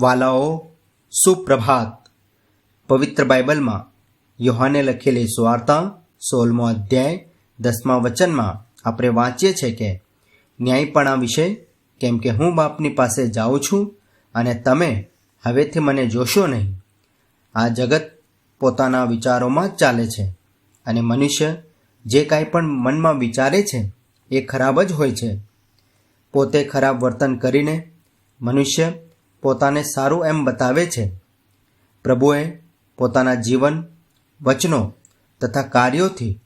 વાલાઓ સુપ્રભાત. પવિત્ર બાઇબલમાં યોહાને લખેલી સુવાર્તા સોળમો અધ્યાય દસમા વચનમાં આપણે વાંચીએ છીએ કે, ન્યાયપણા વિશે, કેમ કે હું બાપની પાસે જાઉં છું અને તમે હવેથી મને જોશો નહીં. આ જગત પોતાના વિચારોમાં ચાલે છે અને મનુષ્ય જે કાંઈ પણ મનમાં વિચારે છે, એ ખરાબ જ હોય છે. પોતે ખરાબ વર્તન કરીને મનુષ્ય પોતાને સારું એમ બતાવે છે. પ્રભુએ પોતાના જીવન, વચનો તથા કાર્યોથી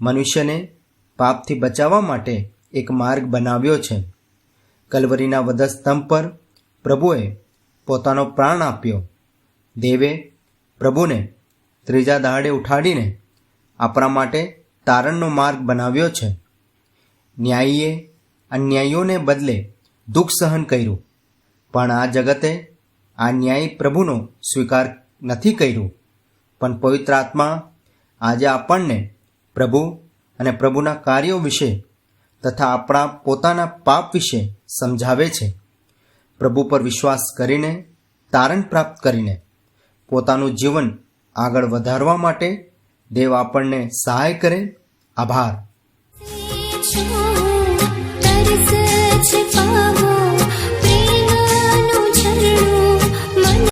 મનુષ્યને પાપથી બચાવવા માટે એક માર્ગ બનાવ્યો છે. કલવરીના વધસ્તંભ પર પ્રભુએ પોતાનો પ્રાણ આપ્યો. દેવે પ્રભુને ત્રીજા દહાડે ઉઠાડીને આપણા માટે તારણનો માર્ગ બનાવ્યો છે. ન્યાયીએ અન્યાયીઓને બદલે દુઃખ સહન કર્યું. પણ આ જગતે આ ન્યાયી પ્રભુનો સ્વીકાર નથી કર્યું. પણ પવિત્ર આત્મા આજે આપણને પ્રભુ અને પ્રભુના કાર્યો વિશે તથા આપણા પોતાના પાપ વિશે સમજાવે છે. પ્રભુ પર વિશ્વાસ કરીને, તારણ પ્રાપ્ત કરીને, પોતાનું જીવન આગળ વધારવા માટે દેવ આપણને સહાય કરે. આભાર.